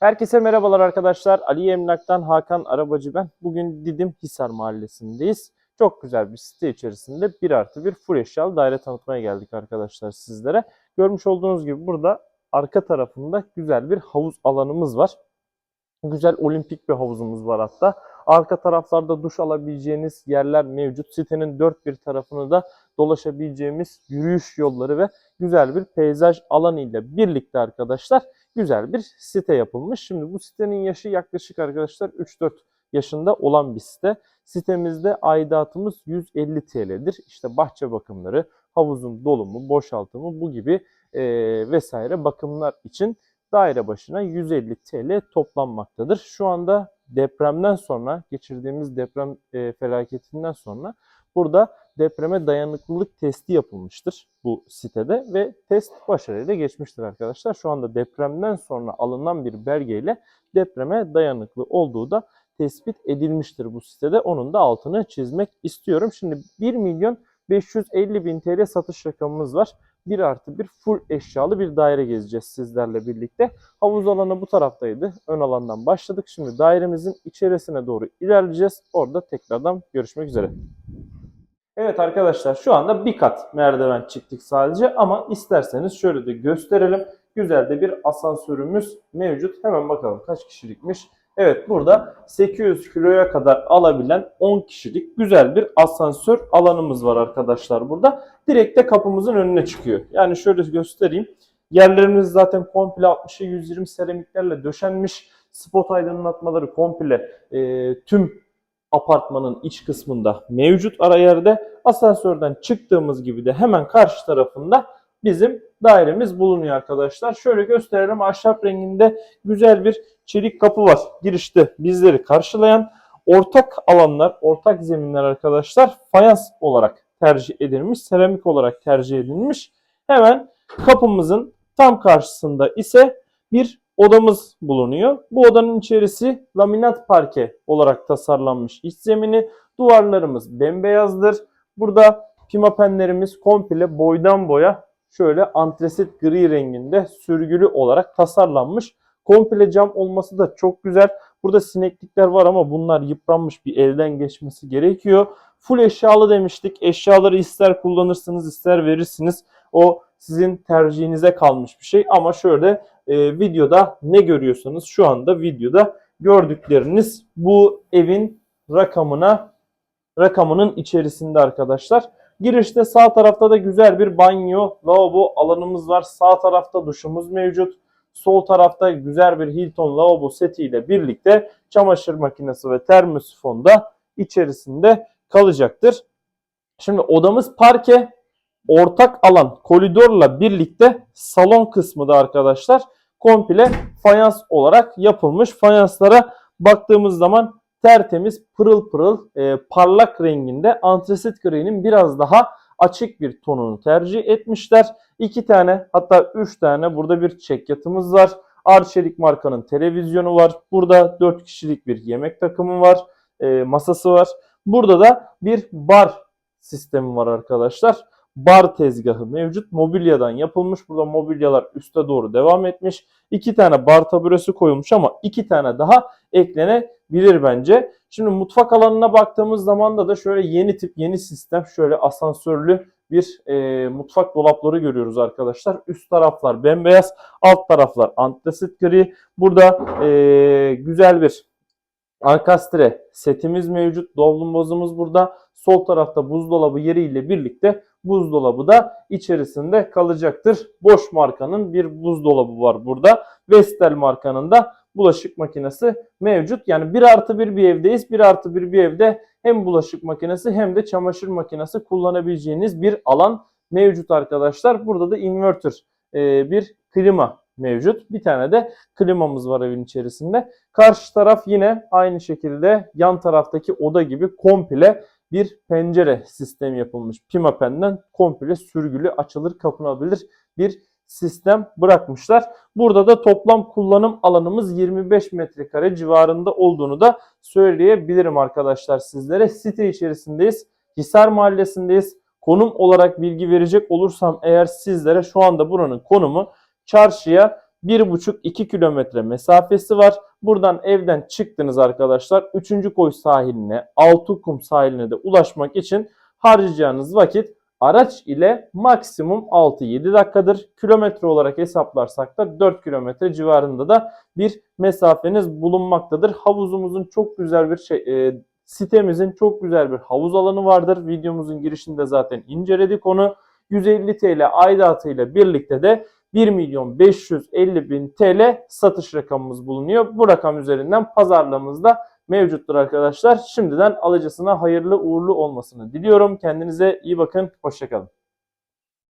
Herkese merhabalar arkadaşlar. Ali Emlak'tan Hakan Arabacı ben. Bugün Didim Hisar Mahallesi'ndeyiz. Çok güzel bir site içerisinde 1 artı 1 full eşyalı daire tanıtmaya geldik arkadaşlar sizlere. Görmüş olduğunuz gibi burada arka tarafında güzel bir havuz alanımız var. Güzel olimpik bir havuzumuz var hatta. Arka taraflarda duş alabileceğiniz yerler mevcut. Sitenin dört bir tarafını da dolaşabileceğimiz yürüyüş yolları ve güzel bir peyzaj alanı ile birlikte arkadaşlar güzel bir site yapılmış. Şimdi bu sitenin yaşı yaklaşık arkadaşlar 3-4 yaşında olan bir site. Sitemizde aidatımız 150 TL'dir. İşte bahçe bakımları, havuzun dolumu, boşaltımı bu gibi e, vesaire bakımlar için daire başına 150 TL toplanmaktadır. Şu anda depremden sonra, geçirdiğimiz deprem e, felaketinden sonra burada depreme dayanıklılık testi yapılmıştır bu sitede ve test başarıyla geçmiştir arkadaşlar. Şu anda depremden sonra alınan bir belgeyle depreme dayanıklı olduğu da tespit edilmiştir bu sitede. Onun da altını çizmek istiyorum. Şimdi 1 milyon 550 bin TL satış rakamımız var. 1 artı 1 full eşyalı bir daire gezeceğiz sizlerle birlikte. Havuz alanı bu taraftaydı. Ön alandan başladık. Şimdi dairemizin içerisine doğru ilerleyeceğiz. Orada tekrardan görüşmek üzere. Evet arkadaşlar şu anda bir kat merdiven çıktık sadece ama isterseniz şöyle de gösterelim. Güzel de bir asansörümüz mevcut. Hemen bakalım kaç kişilikmiş. Evet burada 800 kiloya kadar alabilen 10 kişilik güzel bir asansör alanımız var arkadaşlar burada. Direkt de kapımızın önüne çıkıyor. Yani şöyle göstereyim. Yerlerimiz zaten komple 60'a 120 seramiklerle döşenmiş. Spot aydınlatmaları komple e, tüm apartmanın iç kısmında mevcut ara yerde. Asansörden çıktığımız gibi de hemen karşı tarafında bizim dairemiz bulunuyor arkadaşlar. Şöyle gösterelim. Ahşap renginde güzel bir çelik kapı var. Girişte bizleri karşılayan ortak alanlar, ortak zeminler arkadaşlar fayans olarak tercih edilmiş, seramik olarak tercih edilmiş. Hemen kapımızın tam karşısında ise bir odamız bulunuyor. Bu odanın içerisi laminat parke olarak tasarlanmış iç zemini. Duvarlarımız bembeyazdır. Burada pimapenlerimiz komple boydan boya şöyle antresit gri renginde sürgülü olarak tasarlanmış. Komple cam olması da çok güzel. Burada sineklikler var ama bunlar yıpranmış bir elden geçmesi gerekiyor. Full eşyalı demiştik. Eşyaları ister kullanırsınız ister verirsiniz. O sizin tercihinize kalmış bir şey. Ama şöyle e, videoda ne görüyorsanız şu anda videoda gördükleriniz bu evin rakamına rakamının içerisinde arkadaşlar. Girişte sağ tarafta da güzel bir banyo, lavabo alanımız var. Sağ tarafta duşumuz mevcut. Sol tarafta güzel bir Hilton lavabo seti ile birlikte çamaşır makinesi ve termosifon da içerisinde kalacaktır. Şimdi odamız parke, ortak alan koridorla birlikte salon kısmı da arkadaşlar komple fayans olarak yapılmış. Fayanslara baktığımız zaman tertemiz pırıl pırıl e, parlak renginde antresit gri'nin biraz daha açık bir tonunu tercih etmişler. İki tane hatta üç tane burada bir çek yatımız var. Arçelik markanın televizyonu var. Burada dört kişilik bir yemek takımı var. E, masası var. Burada da bir bar sistemi var arkadaşlar. Bar tezgahı mevcut. Mobilyadan yapılmış. Burada mobilyalar üste doğru devam etmiş. İki tane bar taburesi koyulmuş ama iki tane daha eklenebilir bence. Şimdi mutfak alanına baktığımız zaman da da şöyle yeni tip yeni sistem şöyle asansörlü bir e, mutfak dolapları görüyoruz arkadaşlar. Üst taraflar bembeyaz, alt taraflar antresit gri. Burada e, güzel bir ankastre setimiz mevcut. Doldumbazımız burada. Sol tarafta buzdolabı yeriyle birlikte buzdolabı da içerisinde kalacaktır. Boş markanın bir buzdolabı var burada. Vestel markanın da bulaşık makinesi mevcut. Yani 1 artı 1 bir evdeyiz. 1 artı 1 bir evde hem bulaşık makinesi hem de çamaşır makinesi kullanabileceğiniz bir alan mevcut arkadaşlar. Burada da inverter e, bir klima mevcut. Bir tane de klimamız var evin içerisinde. Karşı taraf yine aynı şekilde yan taraftaki oda gibi komple bir pencere sistemi yapılmış. Pimapen'den komple sürgülü açılır kapanabilir bir sistem bırakmışlar. Burada da toplam kullanım alanımız 25 metrekare civarında olduğunu da söyleyebilirim arkadaşlar sizlere. Site içerisindeyiz. Hisar Mahallesi'ndeyiz. Konum olarak bilgi verecek olursam eğer sizlere şu anda buranın konumu çarşıya 1,5-2 kilometre mesafesi var. Buradan evden çıktınız arkadaşlar. 3. koy sahiline, Altıkum sahiline de ulaşmak için harcayacağınız vakit araç ile maksimum 6-7 dakikadır. Kilometre olarak hesaplarsak da 4 kilometre civarında da bir mesafeniz bulunmaktadır. Havuzumuzun çok güzel bir şey, e, sitemizin çok güzel bir havuz alanı vardır. Videomuzun girişinde zaten inceledik onu. 150 TL aidatıyla birlikte de 1 milyon 550 bin TL satış rakamımız bulunuyor. Bu rakam üzerinden pazarlığımızda mevcuttur arkadaşlar. Şimdiden alıcısına hayırlı uğurlu olmasını diliyorum. Kendinize iyi bakın. Hoşçakalın.